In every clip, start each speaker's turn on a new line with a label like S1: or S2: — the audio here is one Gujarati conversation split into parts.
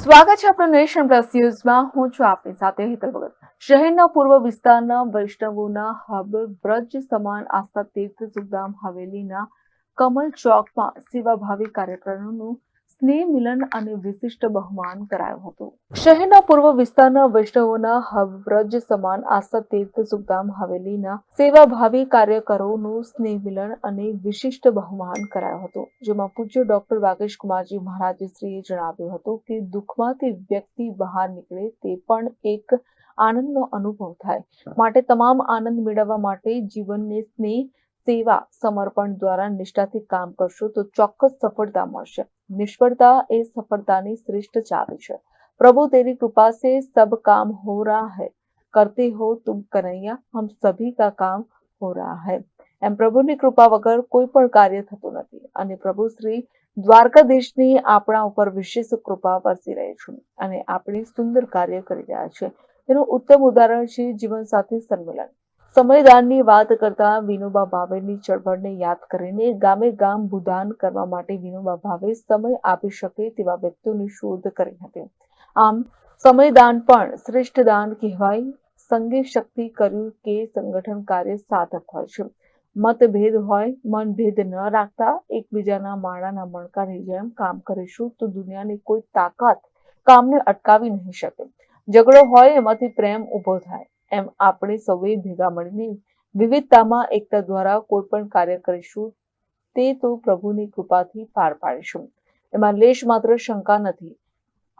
S1: સ્વાગત છે આપણું નેશન પ્લસ ન્યૂઝમાં. હું છું આપની સાથે હેતલ ભગત. શહેરના પૂર્વ વિસ્તારના વૈષ્ણવોના હબ બ્રજ સમાન આસ્થા તીર્થ સુખધામ હવેલીના કમલ ચોકમાં સેવાભાવી કાર્યક્રમોનું સ્નેહ મિલન અને વિશિષ્ટ બહુમાન કરાયું હતું. શહેરના પૂર્વ વિસ્તારના વૈષ્ણવોના હવ્રજ સમાન આસ્થા તીર્થ સુખધામ હવેલીના સેવાભાવી કાર્યકરોનું સ્નેહ મિલન અને વિશિષ્ટ બહુમાન કરાયું હતું, જેમાં પૂજ્ય ડોક્ટર વાકેશ કુમારજી મહારાજશ્રીએ જણાવ્યું હતું કે દુઃખમાંથી વ્યક્તિ બહાર નીકળે તે પણ એક આનંદનો અનુભવ થાય. માટે તમામ આનંદ મેળવવા માટે જીવનને સ્નેહ સેવા સમર્પણ દ્વારા નિષ્ઠાથી કામ કરશો તો ચોક્કસ સફળતા મળશે. નિષ્ફળતા એ સફળતાની શ્રેષ્ઠ ચાવી છે. પ્રભુ તેરી કૃપા સે સબ કામ હો રહા હૈ. કરતી હો તુમ કનૈયા, હમ સભી કા કામ હો રહા હૈ. એમ પ્રભુની કૃપા વગર કોઈ પણ કાર્ય થતું નથી અને પ્રભુ શ્રી દ્વારકાધીશની આપણા ઉપર વિશેષ કૃપા વરસી રહી છે અને આપણે સુંદર કાર્ય કરી રહ્યા છે એનું ઉત્તમ ઉદાહરણ છે જીવન સાથે સંમેલન. સમયદાનની વાત કરતા વિનોબા ભાવેની ચળવળને યાદ કરીને ગામે ગામ ભૂદાન કરવા માટે વિનોબા ભાવે સમય આપી શકે તેવા વ્યક્તિઓની શોધ કરી હતી. આમ, સમયદાન પણ શ્રેષ્ઠ દાન કહેવાય. સંગે શક્તિ કર્યું કે સંગઠન કાર્ય સાધક હોય છે. મતભેદ હોય, મનભેદ ન રાખતા એકબીજાના માળાના મણકાની જેમ કામ કરીશું તો દુનિયાની કોઈ તાકાત કામને અટકાવી નહીં શકે. ઝઘડો હોય, એમાંથી પ્રેમ ઊભો થાય. એમ આપણે સૌએ ભેગા મળીને વિવિધતામાં એકતા દ્વારા કોઈ પણ કાર્ય કરીશું, તે તો પ્રભુની કૃપાથી પાર પાડીશું. એમાં લેશ માત્ર શંકા નથી.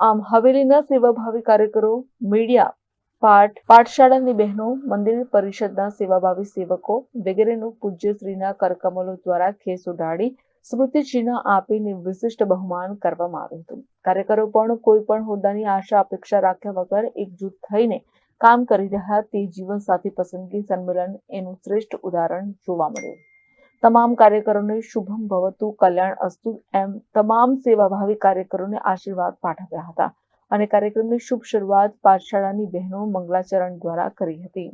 S1: આમ હવેલીના સેવાભાવી કાર્યકરો, મીડિયા, પાઠ, પાઠશાળાની બહેનો, મંદિર પરિષદના સેવાભાવી સેવકો વગેરેનું પૂજ્યશ્રીના કરકમલો દ્વારા ખેસ ઉડાડી સ્મૃતિચિહ્ન આપીને વિશિષ્ટ બહુમાન કરવામાં આવ્યું હતું. કાર્યકરો પણ કોઈ પણ હોદ્દાની આશા, અપેક્ષા રાખ્યા વગર એકજૂટ થઈને કામ કરી રહ્યા તે જીવન સાથી પસંદગી સંમેલન એનું શ્રેષ્ઠ ઉદાહરણ જોવા મળ્યું. તમામ કાર્યકરોને શુભમ ભવતુ કલ્યાણ અસ્તુ એમ તમામ સેવાભાવી કાર્યકરોને આશીર્વાદ પાઠવ્યા હતા અને કાર્યક્રમની શુભ શરૂઆત પાઠશાળાની બહેનો મંગલાચરણ દ્વારા કરી હતી.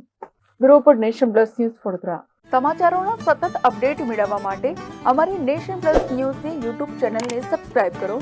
S1: Bureau nation plus news Vadodara. સમાચારોના સતત અપડેટ મેળવવા માટે અમારી નેશન પ્લસ ન્યૂઝની યુટ્યુબ ચેનલને સબસ્ક્રાઇબ કરો.